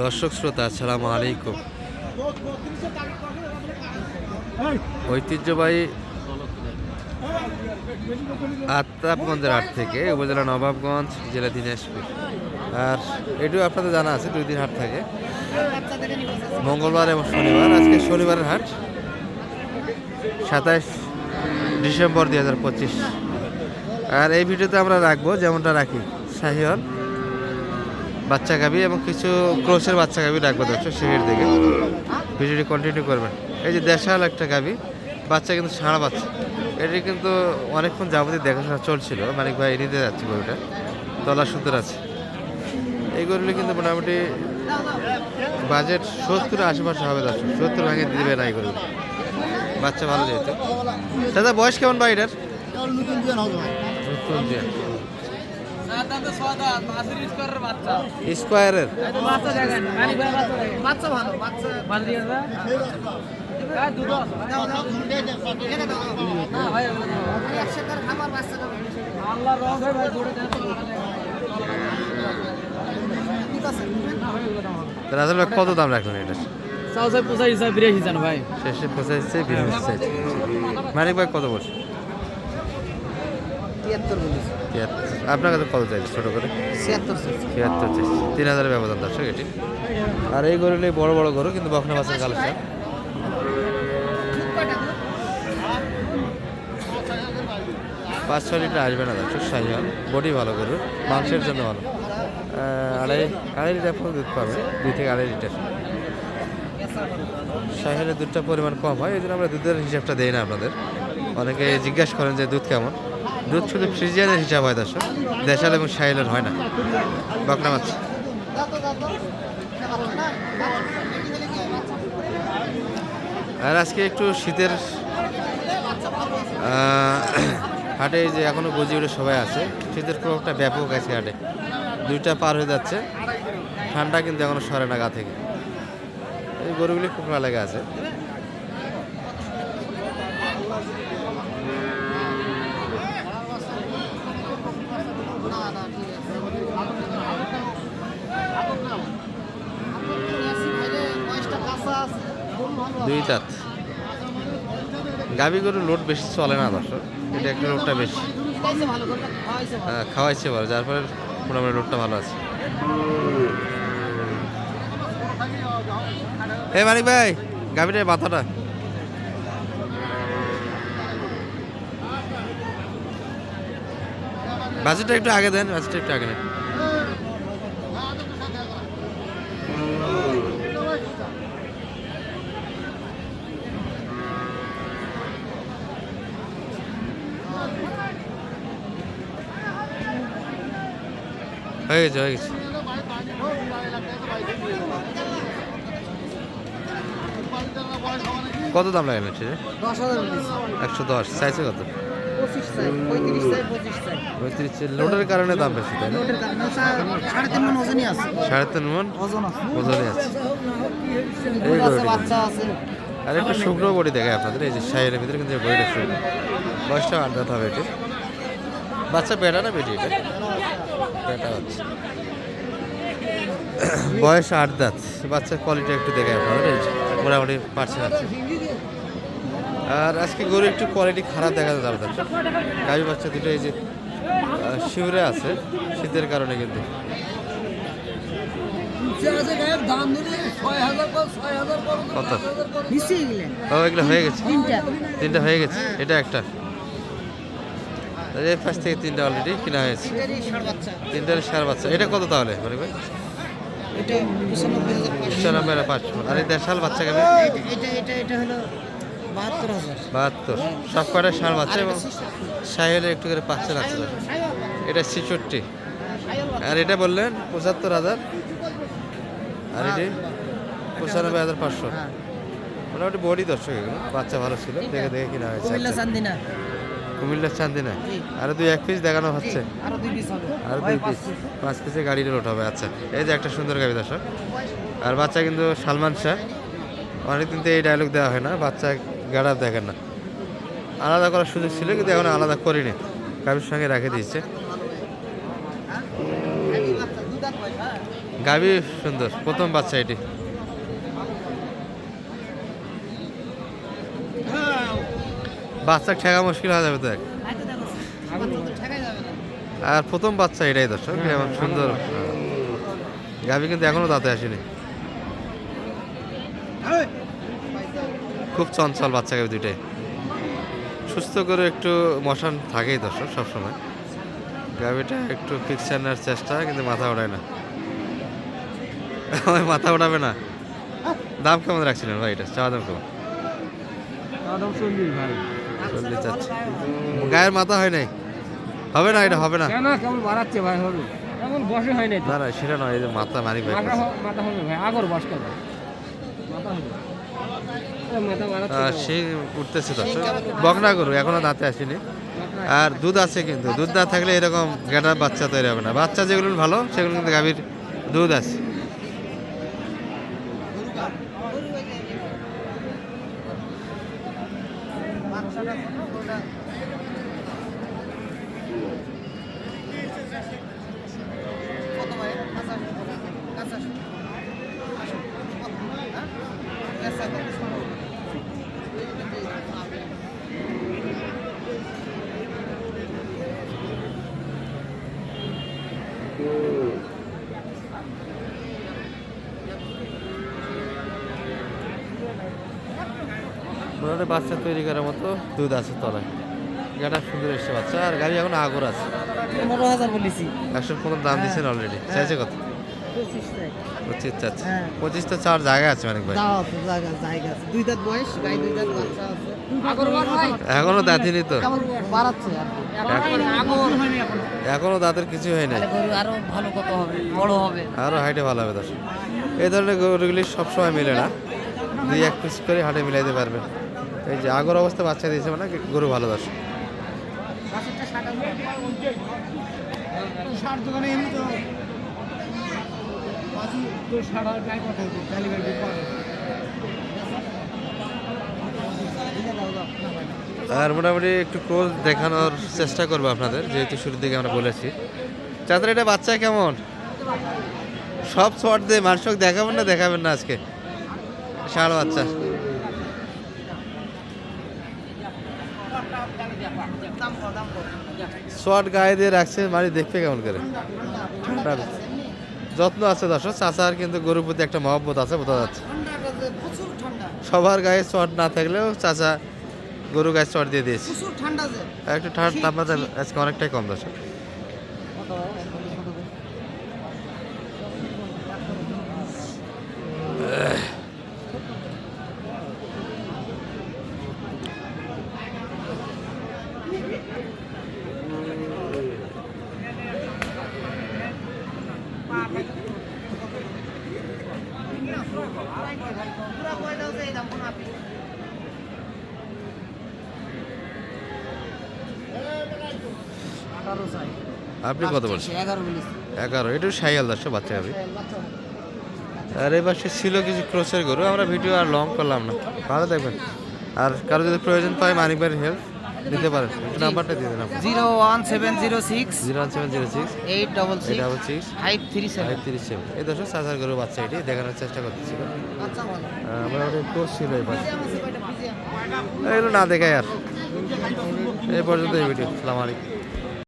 দর্শক শ্রোতা, আসসালামু আলাইকুম। ঐতিহ্যবাহী আত্মাপগঞ্জের হাট থেকে, উপজেলা নবাবগঞ্জ, জেলা দিনাজপুর। আর এটিও আপনাদের জানা আছে, দুই দিন হাট থাকে। মঙ্গলবার এবং শনিবার, আজকে শনিবারের হাট, সাতাইশ ডিসেম্বর দুই হাজার পঁচিশ। আর এই ভিডিওতে আমরা রাখব, যেমনটা রাখি, শাহিওয়াল বাচ্চা গাবি এবং কিছু ক্রোশের বাচ্চা গাবি রাখব দর্শক শেষের দিকে। ভিডিওটি কন্টিনিউ করবেন। এই যে দেশাল একটা গাবি বাচ্চা কিন্তু সারা বাচ্চা। এটি কিন্তু অনেকক্ষণ যাবতীয় দেখাশোনা চলছিল মানিক ভাই নিতে যাচ্ছে গরুটা। তলা সুন্দর আছে। এই গরুগুলি কিন্তু মোটামুটি বাজেট সত্তর আশেপাশে হবে দর্শক সত্তর ভাঙে দিবে না এই গরু। বাচ্চা ভালো যেহেতু। দাদা বয়স কেমন ভাই এটার? কত দাম রাখবেন এটা? বিরাশি শেষে পৌঁছাচ্ছে বিজনেস চাইছে মানিক ভাই, কত বলছে? তিয়াত্তর বলেছে। তিয়াত্তর। আপনার কাছে কত চাইছে ছোটো করে? ছিয়াত্তর ছিয়াত্তর চাইছে। তিন হাজারের ব্যবধান দর্শক এটি। আর এই গরুগুলি বড় বড় গরু কিন্তু বখনা মাছের কালেকশন। পাঁচ ছয় লিটার আসবে না দর্শক শাহিওয়াল বডি ভালো গরু মাংসের জন্য ভালো। আড়াই আড়াই লিটার পর দুধ পাবে দুই থেকে আড়াই লিটার। শাহিওয়ালের দুধটা পরিমাণ কম হয় এই জন্য আমরা দুধের হিসাবটা দেই না আপনাদের। অনেকে জিজ্ঞাসা করেন যে দুধ কেমন? দুধ শুধু ফ্রিজিয়ানের হিসাব হয় দর্শক। দেশাল এবং শাহিওয়ালের হয় না। বকনা মাছ। আর আজকে একটু শীতের হাটে যে এখনও গজি উঠে সবাই আছে, শীতের প্রভাবটা ব্যাপক আছে হাটে। দুইটা পার হয়ে যাচ্ছে। ঠান্ডা কিন্তু এখনও সরে না গা থেকে। এই গরুগুলি খুব ভালো লেগে আছে। দুই দাঁত গাভী গরু লোড বেশি চলে না দর্শক এটা একটা লোডটা বেশি। হ্যাঁ, খাওয়াইছে ভালো যার ফলে মোটামুটি লোডটা ভালো আছে। এ মানিক ভাই গাভীটার মাথাটা। বাজেটটা একটু আগে দেন বাজেটটা একটু আগে নেন। হয়ে গেছে হয়ে গেছে কত দাম লাগেন হচ্ছে দশ একশো দশ। চাইছে কত? লোডের কারণে দাম বেশি তাই সাড়ে তিন মন? ওজনই আছে। মন ওজন আর একটু শুকনো বডি দেখায় আপনাদের এই যে শাইয়ের ভিতরে কিন্তু বডিটা শুকনো। বয়সটা আড্ডাতে হবে এটি। বাচ্চা বেটা না বেটি এটা? বেটা বাচ্চা বয়স আট দাঁত। বাচ্চার কোয়ালিটি একটু দেখে মোটামুটি পারছেন আছে আর আজকে গরু একটু কোয়ালিটি খারাপ দেখা যাবে দর্শক গাভী বাচ্চা দুটো এই যে শিউরে আছে শীতের কারণে কিন্তু। কত? মিশিয়ে ও এগুলো হয়ে গেছে। তিনটা হয়ে গেছে এটা একটা। এই পাশ থেকে তিনটা অলরেডি কিনা হয়েছে। ষাট সার বাচ্চা। এটা কত তাহলে মানে ভাই? পঁচানব্বই হাজার পাঁচশো। আর এই দেড়শাল বাচ্চা কেমন? বাহাত্তর সব কটা বাচ্চা এবং একটু করে লাগছে এটা ছেষট্টি। আর এটা বললেন পঁচাত্তর হাজার। আর এটি পঁচানব্বই হাজার পাঁচশো। হ্যাঁ। মোটামুটি বডি দর্শক এগুলো। বাচ্চা ভালো ছিল। দেখে দেখে কিনা হয়েছে কুমিল্লার চান্দিনা? জি। আরও দুই এক পিস দেখানো হচ্ছে? আরও দুই পিস পাঁচ পিসে গাড়িটা লোট হবে আচ্ছা। এই যে একটা সুন্দর গাড়ি দর্শক। আর বাচ্চা কিন্তু সালমান শাহ। অনেকদিন তো এই ডায়লগ দেওয়া হয় না বাচ্চা গাড়া দেখেন না। আলাদা করার সুযোগ ছিল কিন্তু এখন আলাদা করিনি। গাড়ির সঙ্গে রেখে দিয়েছে। গাভী সুন্দর প্রথম বাচ্চা এটি। বাচ্চা ঠেকা মুশকিল হয়ে যাবে তো না আর প্রথম বাচ্চা এটাই দর্শক এমন সুন্দর। গাভী কিন্তু এখনও দাঁতে আসেনি। খুব চঞ্চল বাচ্চা গাভী দুইটাই। সুস্থ করে একটু মশান থাকেই দর্শক সবসময়। গাভীটা একটু ফিক্সার নেওয়ার চেষ্টা, কিন্তু মাথা ওঠায় না। মাথা ওঠাবে না। দাম কেমন রাখছিলেন ভাই এটা? চাওয়া দাম কেমন? একদম চল্লিশ ভাই। চল্লিশ যাচ্ছে গায়ের মাথা হয় নাই? হবে না এটা হবে না? কেন? কেমন বাড়াচ্ছে ভাই হবে। এমন বসে হয় নাই তো। না না সেটা নয় এই যে মাথা মারি ভাই মাথা হবে ভাই আগর বস কেন মাথা হবে। তো। সে উঠতেছে দর্শক বকনা গরু এখনও দাঁতে আসেনি। আর দুধ আছে কিন্তু দুধ না থাকলে এরকম গেটার বাচ্চা তৈরি হবে না। বাচ্চা যেগুলো ভালো সেগুলো কিন্তু গাভীর দুধ আছে। মোটামুটি বাচ্চা তৈরি করার মতো দুধ আছে তলায়। গাটা সুন্দর এসছে বাচ্চা আর গাড়ি এখন আগর আছে। পনেরো হাজার বলেছি। একশো পনেরো দাম দিচ্ছেন অলরেডি চাইছে কত? পঁচিশ চাচ্ছে হ্যাঁ। পঁচিশ তো চার জায়গা আছে অনেক ভাই। যাওয়া আছে জায়গা জায়গা আছে। দুই দাঁত বয়স গাই দুই দাঁত বাচ্চা আছে। এখনও দাঁতিনি তো? আর এখনও দাঁতের কিছু হয় নাই। আরও ভালো কত হবে বড় হবে। আরও হাইটে ভালো হবে দর্শক। এই ধরনের গরুগুলি সবসময় মিলে না। দুই এক পিস করে হাটে মিলাইতে পারবেন। এই যে আগর অবস্থা বাচ্চা দিয়েছে মানে গরু ভালো তো আর মোটামুটি একটু ক্লোজ দেখানোর চেষ্টা করব আপনাদের যেহেতু শুরুর দিকে আমরা বলেছি। চাঁদের এটা বাচ্চা কেমন? সব শর্ট দিয়ে মানুষক দেখাবেন না দেখাবেন না আজকে? ষাঁড় বাচ্চা। শর্ট গায়ে দিয়ে রাখছে মানে দেখবে কেমন করে? ঠান্ডা যত্ন আছে দর্শক চাচার কিন্তু গরুর প্রতি একটা মহব্বত আছে বোঝা যাচ্ছে। সবার গায়ে শর্ট না থাকলেও চাচা গরু গায়ে চট দিয়ে দিয়েছে। একটু ঠান্ডা তাপমাত্রা আজকে অনেকটাই কম দর্শক পুরা কয়টাও যে এই দাম কোনো আপনি আঠারো চাই আপনি কত বলছেন? এগারো একটু সাইয়াল দর্শক বাচ্চা হবে। আর এই পাশে ছিল কিছু ক্রোসের গরু আমরা ভিডিও আর লং করলাম না। ভালো দেখবেন আর কারও যদি প্রয়োজন পায় মানিক ভাইয়ের হেল্প দিতে পারেন। একটু নাম্বারটা দিয়ে দেন zero one seven zero six zero one seven zero six eight double six double six five three seven. Five তিরিশ সেভেন। এই দর্শক চাচার গরু বাচ্চা এটি দেখানোর চেষ্টা করতেছিল আমরা ওটা কোর্স ছিল এই ফিজিয়াম এগুলো না দেখাই আর। এই পর্যন্ত এই ভিডিও সালাম আলাইকুম।